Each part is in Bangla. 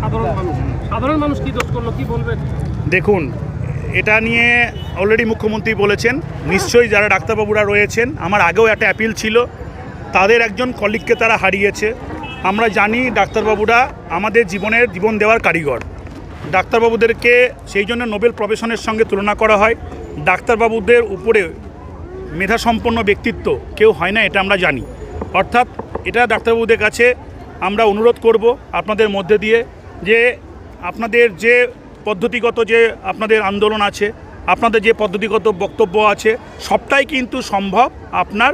সাধারণ মানুষ। দোষ করল? বলবেন? দেখুন, এটা নিয়ে অলরেডি মুখ্যমন্ত্রী বলেছেন, নিশ্চয়ই যারা ডাক্তারবাবুরা রয়েছেন, আমার আগেও একটা অ্যাপিল ছিল, তাদের একজন কলিগকে তারা হারিয়েছে। আমরা জানি ডাক্তারবাবুরা আমাদের জীবনের জীবন দেওয়ার কারিগর। ডাক্তারবাবুদেরকে সেই জন্য নোবেল প্রফেশনের সঙ্গে তুলনা করা হয়। ডাক্তারবাবুদের উপরে মেধাসম্পন্ন ব্যক্তিত্ব কেউ হয় না, এটা আমরা জানি। অর্থাৎ এটা ডাক্তারবাবুদের কাছে আমরা অনুরোধ করব আপনাদের মধ্যে দিয়ে যে আপনাদের যে পদ্ধতিগত যে আপনাদের আন্দোলন আছে, আপনাদের যে পদ্ধতিগত বক্তব্য আছে, সবটাই কিন্তু সম্ভব আপনার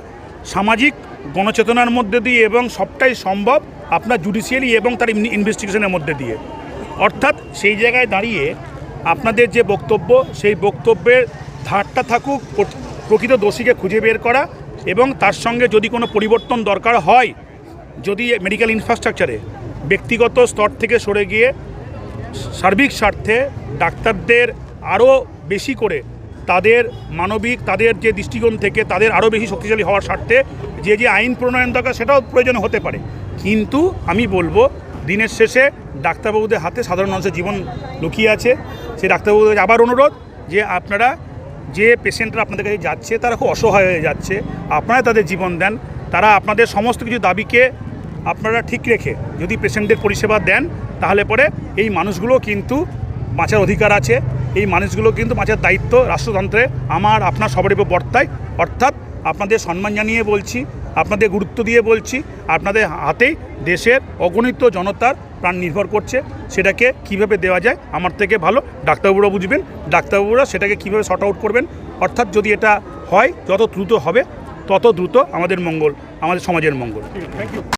সামাজিক গণচেতনার মধ্যে দিয়ে এবং সবটাই সম্ভব আপনার জুডিশিয়ালি এবং তার ইনভেস্টিগেশনের মধ্যে দিয়ে। অর্থাৎ সেই জায়গায় দাঁড়িয়ে আপনাদের যে বক্তব্য, সেই বক্তব্যের ধারটা থাকুক প্রকৃত দোষীকে খুঁজে বের করা এবং তার সঙ্গে যদি কোনো পরিবর্তন দরকার হয়, যদি মেডিকেল ইনফ্রাস্ট্রাকচারে ব্যক্তিগত স্তর থেকে সরে গিয়ে সার্বিক স্বার্থে ডাক্তারদের আরও বেশি করে তাদের মানবিক, তাদের যে দৃষ্টিকোণ থেকে তাদের আরও বেশি শক্তিশালী হওয়ার স্বার্থে যে যে আইন প্রণয়ন দরকার সেটাও প্রয়োজন হতে পারে। কিন্তু আমি বলব, দিনের শেষে ডাক্তারবাবুদের হাতে সাধারণ মানুষের জীবন লুকিয়ে আছে। সেই ডাক্তারবাবুদের আবার অনুরোধ যে আপনারা যে পেশেন্টরা আপনাদের কাছে যাচ্ছে, তারা খুব অসহায় হয়ে যাচ্ছে। আপনারা তাদের জীবন দেন। তারা আপনাদের সমস্ত কিছু দাবিকে আপনারা ঠিক রেখে যদি পেশেন্টদের পরিষেবা দেন, তাহলে পরে এই মানুষগুলো কিন্তু বাঁচার অধিকার আছে। এই মানুষগুলো কিন্তু বাঁচার দায়িত্ব রাষ্ট্রতন্ত্রে আমার, আপনার সবার উপর বর্তায়। অর্থাৎ আপনাদের সম্মান জানিয়ে বলছি, আপনাদের গুরুত্ব দিয়ে বলছি, আপনাদের হাতেই দেশের অগণিত জনতার প্রাণ নির্ভর করছে। সেটাকে কীভাবে দেওয়া যায়, আমার থেকে ভালো ডাক্তারবাবুরা বুঝবেন। ডাক্তারবাবুরা সেটাকে কীভাবে শর্ট আউট করবেন। অর্থাৎ যদি এটা হয়, যত দ্রুত হবে, তত দ্রুত আমাদের মঙ্গল, আমাদের সমাজের মঙ্গল। Thank you